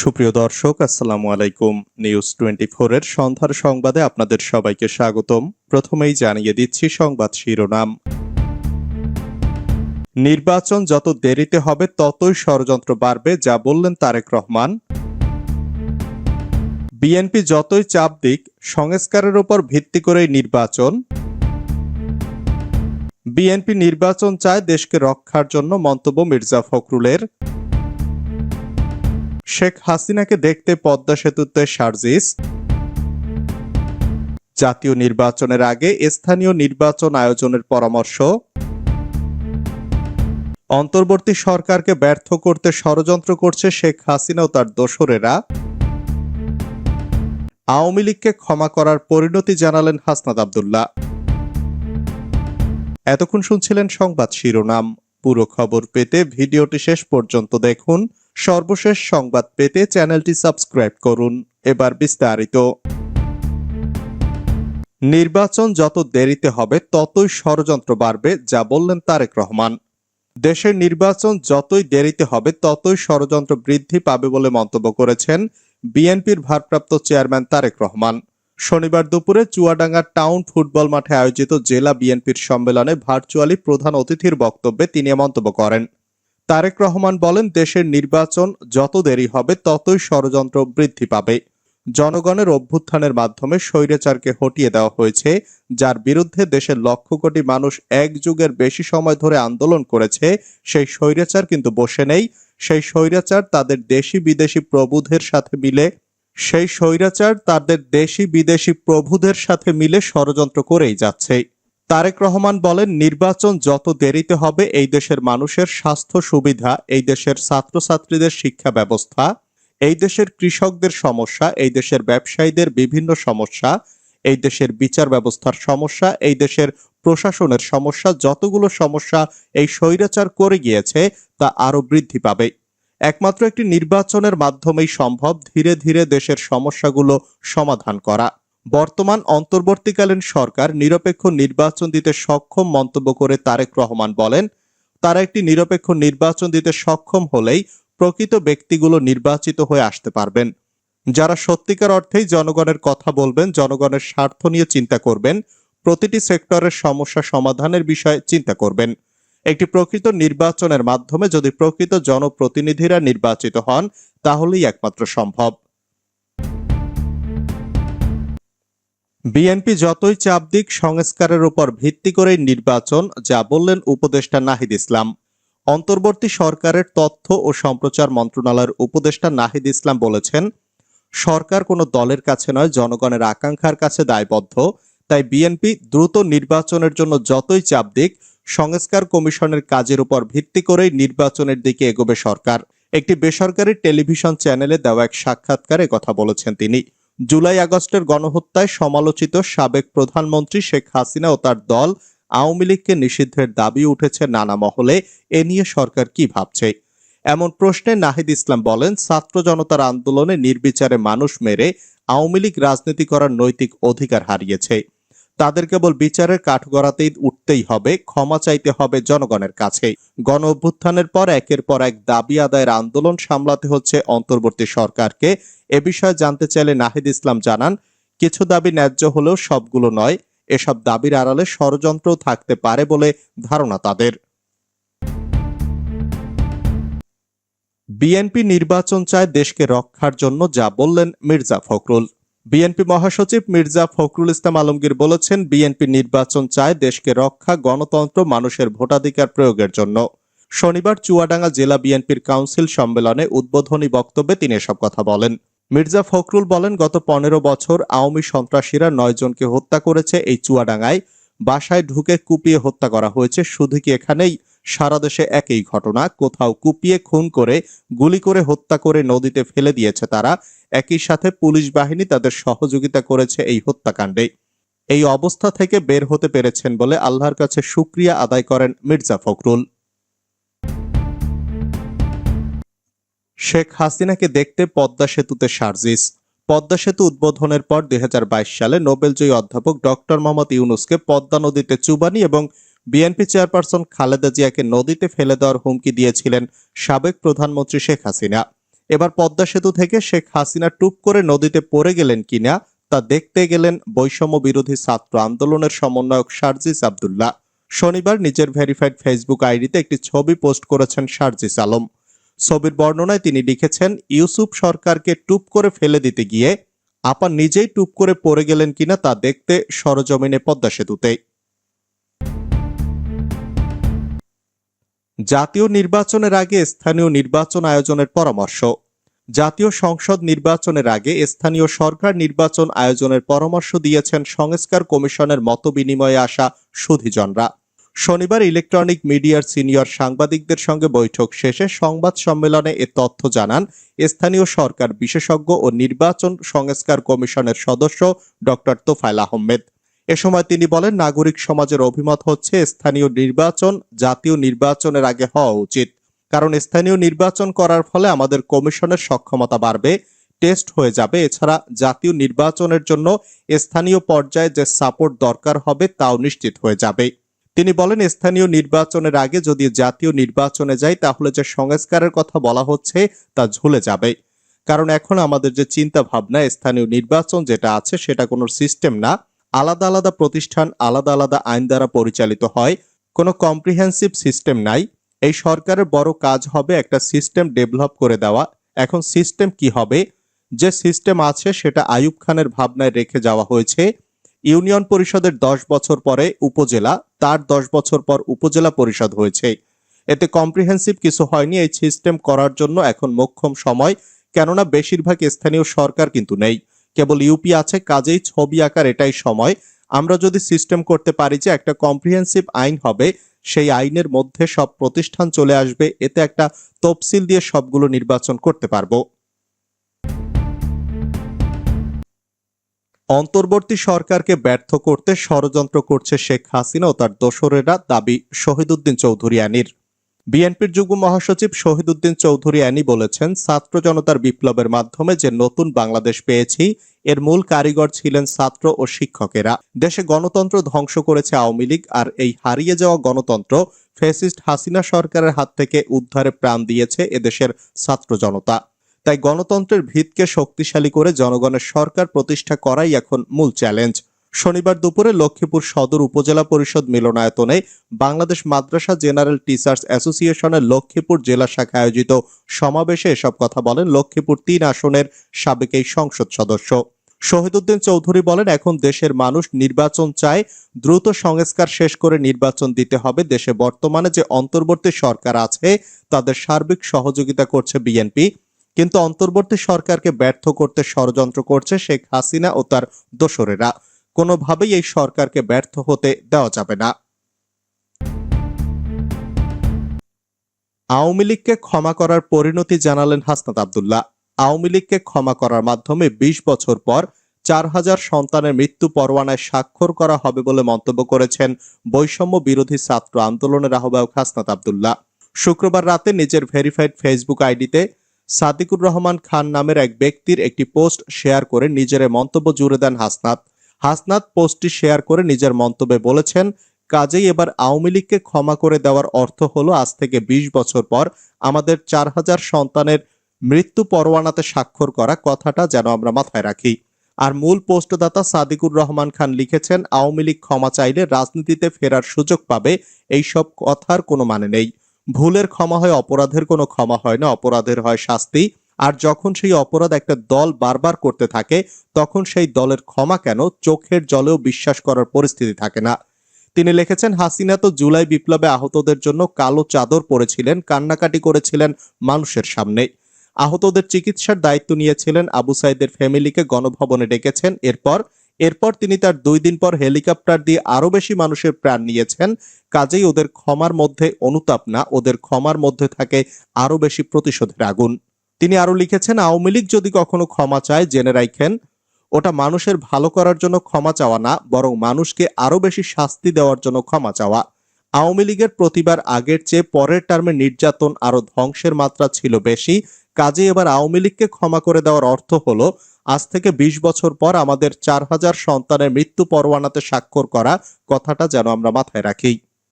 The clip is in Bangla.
সুপ্রিয় দর্শক, আসসালামু আলাইকুম। নিউজ টোয়েন্টি এর সন্ধ্যার সংবাদে আপনাদের সবাইকে স্বাগতম। প্রথমেই জানিয়ে দিচ্ছি সংবাদ শিরোনাম। নির্বাচন যত দেরিতে হবে, ততই ষড়যন্ত্র বাড়বে, যা বললেন তারেক রহমান। বিএনপি যতই চাপ দিক, সংস্কারের উপর ভিত্তি করেই নির্বাচন। বিএনপি নির্বাচন চায় দেশকে রক্ষার জন্য, মন্তব্য মির্জা ফখরুলের। শেখ হাসিনাকে দেখতে পদ্মা সেতুতে সার্জিস। জাতীয় নির্বাচনের আগে স্থানীয় নির্বাচন আয়োজনের পরামর্শ। অন্তর্বর্তী সরকারকে ব্যর্থ করতে ষড়যন্ত্র করছে শেখ হাসিনা ও তার দোসরেরা। আওয়ামী লীগকে ক্ষমা করার পরিণতি জানালেন হাসনাদ আবদুল্লাহ। এতক্ষণ শুনছিলেন সংবাদ শিরোনাম। পুরো খবর পেতে ভিডিওটি শেষ পর্যন্ত দেখুন। সর্বশেষ সংবাদ পেতে চ্যানেলটি সাবস্ক্রাইব করুন। এবার বিস্তারিত। নির্বাচন যত দেরিতে হবে, ততই ষড়যন্ত্র বাড়বে, যা বললেন তারেক রহমান। দেশের নির্বাচন যতই দেরিতে হবে, ততই ষড়যন্ত্র বৃদ্ধি পাবে বলে মন্তব্য করেছেন বিএনপির ভারপ্রাপ্ত চেয়ারম্যান তারেক রহমান। শনিবার দুপুরে চুয়াডাঙ্গা টাউন ফুটবল মাঠে আয়োজিত জেলা বিএনপির সম্মেলনে ভার্চুয়ালি প্রধান অতিথির বক্তব্যে তিনি মন্তব্য করেন। তারেক রহমান বলেন, দেশের নির্বাচন যত দেরি হবে, ততই ষড়যন্ত্র বৃদ্ধি পাবে। জনগণের অভ্যুত্থানের মাধ্যমে স্বৈরাচারকে হটিয়ে দেওয়া হয়েছে, যার বিরুদ্ধে দেশের লক্ষ কোটি মানুষ এক যুগের বেশি সময় ধরে আন্দোলন করেছে। সেই স্বৈরাচার কিন্তু বসে নেই। সেই স্বৈরাচার তাদের দেশি বিদেশি প্রবুধের সাথে মিলে, সেই স্বৈরাচার তাদের দেশি বিদেশি প্রভুদের সাথে মিলে ষড়যন্ত্র করেই যাচ্ছে। তারেক রহমান বলেন, নির্বাচন যত দেরিতে হবে, এই দেশের মানুষের স্বাস্থ্য সুবিধা, এই দেশের ছাত্রছাত্রীদের শিক্ষা ব্যবস্থা, এই দেশের কৃষকদের সমস্যা, এই দেশের ব্যবসায়ীদের বিভিন্ন সমস্যা, এই দেশের বিচার ব্যবস্থার সমস্যা, এই দেশের প্রশাসনের সমস্যা, যতগুলো সমস্যা এই স্বৈরাচার করে গিয়েছে, তা আরও বৃদ্ধি পাবে। একমাত্র একটি নির্বাচনের মাধ্যমেই সম্ভব, ধীরে ধীরে দেশের সমস্যাগুলো সমাধান করা। বর্তমান অন্তর্বর্তীকালীন সরকার নিরপেক্ষ নির্বাচন দিতে সক্ষম মন্তব্য করে তারেক রহমান বলেন, তারা একটি নিরপেক্ষ নির্বাচন দিতে সক্ষম হলেই প্রকৃত ব্যক্তিগুলো নির্বাচিত হয়ে আসতে পারবেন। যারা সত্যিকার অর্থেই জনগণের কথা বলবেন, জনগণের স্বার্থ নিয়ে চিন্তা করবেন, প্রতিটি সেক্টরের সমস্যা সমাধানের বিষয়ে চিন্তা করবেন। একটি প্রকৃত নির্বাচনের মাধ্যমে যদি প্রকৃত জনপ্রতিনিধিরা নির্বাচিত হন, তাহলেই একমাত্র সম্ভব। বিএনপি যতই চাপ দিক, সংস্কারের উপর ভিত্তি করেই নির্বাচন, যা বললেন উপদেষ্টা নাহিদ ইসলাম। অন্তর্বর্তী সরকারের তথ্য ও সম্প্রচার মন্ত্রণালয়ের উপদেষ্টা নাহিদ ইসলাম বলেছেন, সরকার কোনো দলের কাছে নয়, জনগণের আকাঙ্ক্ষার কাছে দায়বদ্ধ। তাই বিএনপি দ্রুত নির্বাচনের জন্য যতই চাপ দিক, সংস্কার কমিশনের কাজের উপর ভিত্তি করেই নির্বাচনের দিকে এগোবে সরকার। একটি বেসরকারি টেলিভিশন চ্যানেলে দেওয়া এক সাক্ষাৎকারে কথা বলেছেন তিনি। জুলাই আগস্টের গণহত্যায় সমালোচিত সাবেক প্রধানমন্ত্রী শেখ হাসিনা ও তার দল আওয়ামী লীগকে নিষিদ্ধের দাবি উঠেছে নানা মহলে। এ নিয়ে সরকার কি ভাবছে? এমন প্রশ্নে নাহিদ ইসলাম বলেন, ছাত্র জনতার আন্দোলনে নির্বিচারে মানুষ মেরে আওয়ামী লীগ রাজনীতি করার নৈতিক অধিকার হারিয়েছে। তাদের কেবল বিচারের কাঠগড়াতেই উঠতেই হবে, ক্ষমা চাইতে হবে জনগণের কাছে গণ অভ্যুত্থানের পর একের পর এক দাবি আদায়ের আন্দোলন সামলাতে হচ্ছে অন্তর্বর্তী সরকারকে। এ বিষয়ে জানতে চাইলে নাহিদ ইসলাম জানান, কিছু দাবি ন্যায্য হলেও সবগুলো নয়, এসব দাবির আড়ালে ষড়যন্ত্র থাকতে পারে বলে ধারণা তাদের। বিএনপি নির্বাচন চায় দেশকে রক্ষার জন্য, যা বললেন মির্জা ফখরুল। বিএনপি মহাসচিব মির্জা ফখরুল ইসলাম আলমগীর বলেছেন, বিএনপি নির্বাচন চায় দেশকে রক্ষা, গণতন্ত্র, মানুষের ভোটাধিকার প্রয়োগের জন্য। শনিবার চুয়াডাঙ্গা জেলা বিএনপির কাউন্সিল সম্মেলনে উদ্বোধনী বক্তব্যে তিনি এসব কথা বলেন। মির্জা ফখরুল বলেন, গত পনেরো বছর আওয়ামী সন্ত্রাসীরা নয় জনকে হত্যা করেছে এই চুয়াডাঙ্গায়। বাসায় ঢুকে কুপিয়ে হত্যা করা হয়েছে, শুধু কি এখানেই? সারা দেশে একই ঘটনা, কোথাও কুপিয়ে, খুন করে, গুলি করে হত্যা করে নদীতে ফেলে দিয়েছে তারা। একই সাথে পুলিশ বাহিনী তাদের সহযোগিতা করেছে এই হত্যাকাণ্ডে এই অবস্থা থেকে বের হতে পেরেছেন বলে আল্লাহর কাছে সুক্রিয়া আদায় করেন মির্জা ফখরুল। শেখ হাসিনাকে দেখতে পদ্মা সেতুতে সার্জিস। পদ্মা সেতু উদ্বোধনের পর দুই হাজার বাইশ সালে নোবেলজয়ী অধ্যাপক ডক্টর মোহাম্মদ ইউনুসকে পদ্মা নদীতে চুবানি এবং বিএনপি চেয়ারপারসন খালেদা জিয়াকে নদীতে ফেলে দেওয়ার হুমকি দিয়েছিলেন সাবেক প্রধানমন্ত্রী শেখ হাসিনা। এবার পদ্মা সেতু থেকে শেখ হাসিনা টুপ করে নদীতে পড়ে গেলেন কিনা তা দেখতে গেলেন বৈষম্য বিরোধী ছাত্র আন্দোলনের সমন্বয়ক সার্জিস আব্দুল্লাহ। শনিবার নিজের ভেরিফাইড ফেসবুক আইডিতে একটি ছবি পোস্ট করেছেন সার্জিস আলম। ছবির বর্ণনায় তিনি লিখেছেন, ইউসুফ সরকারকে টুপ করে ফেলে দিতে গিয়ে আপা নিজেই টুপ করে পড়ে গেলেন কিনা তা দেখতে সরজমিনে পদ্মা সেতুতে। জাতীয় নির্বাচনের আগে স্থানীয় নির্বাচন আয়োজনের পরামর্শ। জাতীয় সংসদ নির্বাচনের আগে স্থানীয় সরকার নির্বাচন আয়োজনের পরামর্শ দিয়েছেন সংস্কার কমিশনের মত বিনিময়ে আসা সুধীজনরা। শনিবার ইলেকট্রনিক মিডিয়ার সিনিয়র সাংবাদিকদের সঙ্গে বৈঠক শেষে সংবাদ সম্মেলনে এ তথ্য জানান স্থানীয় সরকার বিশেষজ্ঞ ও নির্বাচন সংস্কার কমিশনের সদস্য ডক্টর তোফায়েল আহমেদ। এ সময় তিনি বলেন, নাগরিক সমাজের অভিমত হচ্ছে স্থানীয় নির্বাচন, জাতীয় নির্বাচনের আগে হওয়া উচিত। কারণ স্থানীয় নির্বাচন করার ফলে আমাদের কমিশনের সক্ষমতা বাড়বে, টেস্ট হয়ে যাবে। এছাড়া জাতীয় নির্বাচনের জন্য স্থানীয় পর্যায়ে যে সাপোর্ট দরকার হবে, তাও নিশ্চিত হয়ে যাবে। তিনি বলেন, স্থানীয় নির্বাচনের আগে যদি জাতীয় নির্বাচনে যাই, তাহলে যে সংস্কারের কথা বলা হচ্ছে, তা ঝুলে যাবে। কারণ এখন আমাদের যে চিন্তা ভাবনা স্থানীয় নির্বাচন যেটা আছে, সেটা কোনো সিস্টেম না। আলাদা আলাদা প্রতিষ্ঠান, আলাদা আলাদা আইন দ্বারা পরিচালিত হয়, কোনো কম্প্রিহেন্সিভ সিস্টেম নাই। এই সরকারের বড় কাজ হবে একটা সিস্টেম ডেভেলপ করে দেওয়া। এখন সিস্টেম কি হবে? যে সিস্টেম আছে সেটা আয়ুব খানের ভাবনায় রেখে যাওয়া হয়েছে। ইউনিয়ন পরিষদের দশ বছর পরে উপজেলা, তার দশ বছর পর উপজেলা পরিষদ হয়েছে। এতে কম্প্রিহেন্সিভ কিছু হয়নি, এই সিস্টেম করার জন্য এখন মোক্ষম সময়। কেননা বেশিরভাগ স্থানীয় সরকার কিন্তু নেই। কেবল ইউপি আছে, কাজেই ছবি আঁকার এটাই সময়। আমরা যদি সিস্টেম করতে পারি যে একটা কম্প্রিহেন্সিভ আইন হবে, সেই আইনের মধ্যে সব প্রতিষ্ঠান চলে আসবে, এতে একটা তফসিল দিয়ে সবগুলো নির্বাচন করতে পারব। অন্তর্বর্তী সরকারকে ব্যর্থ করতে ষড়যন্ত্র করছে শেখ হাসিনা ও তার দোসরেরা, দাবি শহীদুদ্দিন চৌধুরী আনির। বিএনপির যুগ্ম মহাসচিব শহীদুদ্দিন চৌধুরী অ্যানি বলেছেন, ছাত্র জনতার বিপ্লবের মাধ্যমে যে নতুন বাংলাদেশ পেয়েছি, এর মূল কারিগর ছিলেন ছাত্র ও শিক্ষকেরা। দেশে গণতন্ত্র ধ্বংস করেছে আওয়ামী লীগ, আর এই হারিয়ে যাওয়া গণতন্ত্র ফেসিস্ট হাসিনা সরকারের হাত থেকে উদ্ধারে প্রাণ দিয়েছে এদেশের ছাত্র জনতা। তাই গণতন্ত্রের ভিতকে শক্তিশালী করে জনগণের সরকার প্রতিষ্ঠা করাই এখন মূল চ্যালেঞ্জ। শনিবার দুপুরে লক্ষ্মীপুর সদর উপজেলা পরিষদ মিলনায়তনে বাংলাদেশ মাদ্রাসা জেনারেল টিচার্স অ্যাসোসিয়েশনের লক্ষ্মীপুর জেলা শাখা আয়োজিত সমাবেশে এসব কথা বলেন লক্ষ্মীপুর তিন আসনের সাবেক এই সংসদ সদস্য। শহীদুদ্দিন চৌধুরী বলেন, এখন দেশের মানুষ নির্বাচন চায়, দ্রুত সংস্কার শেষ করে নির্বাচন দিতে হবে। দেশে বর্তমানে যে অন্তর্বর্তী সরকার আছে, তাদের সার্বিক সহযোগিতা করছে বিএনপি। কিন্তু অন্তর্বর্তী সরকারকে ব্যর্থ করতে ষড়যন্ত্র করছে শেখ হাসিনা ও তার দোসরেরা। কোনোভাবেই এই সরকারকে ব্যর্থ হতে দেওয়া যাবে না। আওয়ামী লীগকে ক্ষমা করার পরিণতি জানালেন হাসনাত আবদুল্লাহ। আওয়ামী লীগকে ক্ষমা করার মাধ্যমে ২০ বছর পর চার হাজার সন্তানের মৃত্যু পরোয়ানায় স্বাক্ষর করা হবে বলে মন্তব্য করেছেন বৈষম্য বিরোধী ছাত্র আন্দোলনের আহ্বায়ক হাসনাত আবদুল্লাহ। শুক্রবার রাতে নিজের ভেরিফাইড ফেসবুক আইডিতে সাদিকুর রহমান খান নামের এক ব্যক্তির একটি পোস্ট শেয়ার করে নিজের মন্তব্য জুড়ে দেন হাসনাত। হাসনাত পোস্টটি শেয়ার করে নিজের মন্তব্যে বলেছেন, কাজেই এবার আওয়ামী লীগকে ক্ষমা করে দেওয়ার অর্থ হলো আজ থেকে ২০ বছর পর আমাদের চার হাজার সন্তানের মৃত্যু পরোয়ানাতে স্বাক্ষর করা কথাটা যেন আমরা মাথায় রাখি। আর মূল পোস্টদাতা সাদিকুর রহমান খান লিখেছেন, আওয়ামী লীগ ক্ষমা চাইলে রাজনীতিতে ফেরার সুযোগ পাবে, এইসব কথার কোনো মানে নেই। ভুলের ক্ষমা হয়, অপরাধের কোনো ক্ষমা হয় না, অপরাধের হয় শাস্তি। আর যখন সেই অপরাধ একটা দল বারবার করতে থাকে, তখন সেই দলের ক্ষমা কেন চোখের জলেও বিশ্বাস করার পরিস্থিতি থাকে না। তিনি লিখেছেন, হাসিনা তো জুলাই বিপ্লবে আহতদের জন্য কালো চাদর পরেছিলেন, কান্নাকাটি করেছিলেন মানুষের সামনে। আহতদের চিকিৎসার দায়িত্ব নিয়েছিলেন আবু সাইদের ফ্যামিলিকে গণভবনে ডেকেছেন। এরপর এরপর তিনি তার দুই দিন পর হেলিকপ্টার দিয়ে আরও বেশি মানুষের প্রাণ নিয়েছেন। কাজেই ওদের ক্ষমার মধ্যে অনুতাপ না, ওদের ক্ষমার মধ্যে থাকে আরও বেশি প্রতিশোধের আগুন। তিনি আরও লিখেছেন, আওয়ামী লীগ যদি কখনো ক্ষমা চায়, জেনে রাখেন, ওটা মানুষের ভালো করার জন্য ক্ষমা চাওয়া না, বরং মানুষকে আরও বেশি শাস্তি দেওয়ার জন্য ক্ষমা চাওয়া। আওয়ামী লীগের প্রতিবার আগের চেয়ে পরের টার্মে নির্যাতন আরও ধ্বংসের মাত্রা ছিল বেশি। কাজে এবার আওয়ামী লীগকে ক্ষমা করে দেওয়ার অর্থ হলো, আজ থেকে ২০ বছর পর আমাদের চার হাজার সন্তানের মৃত্যু পরোয়ানাতে স্বাক্ষর করা, কথাটা যেন আমরা মাথায় রাখি।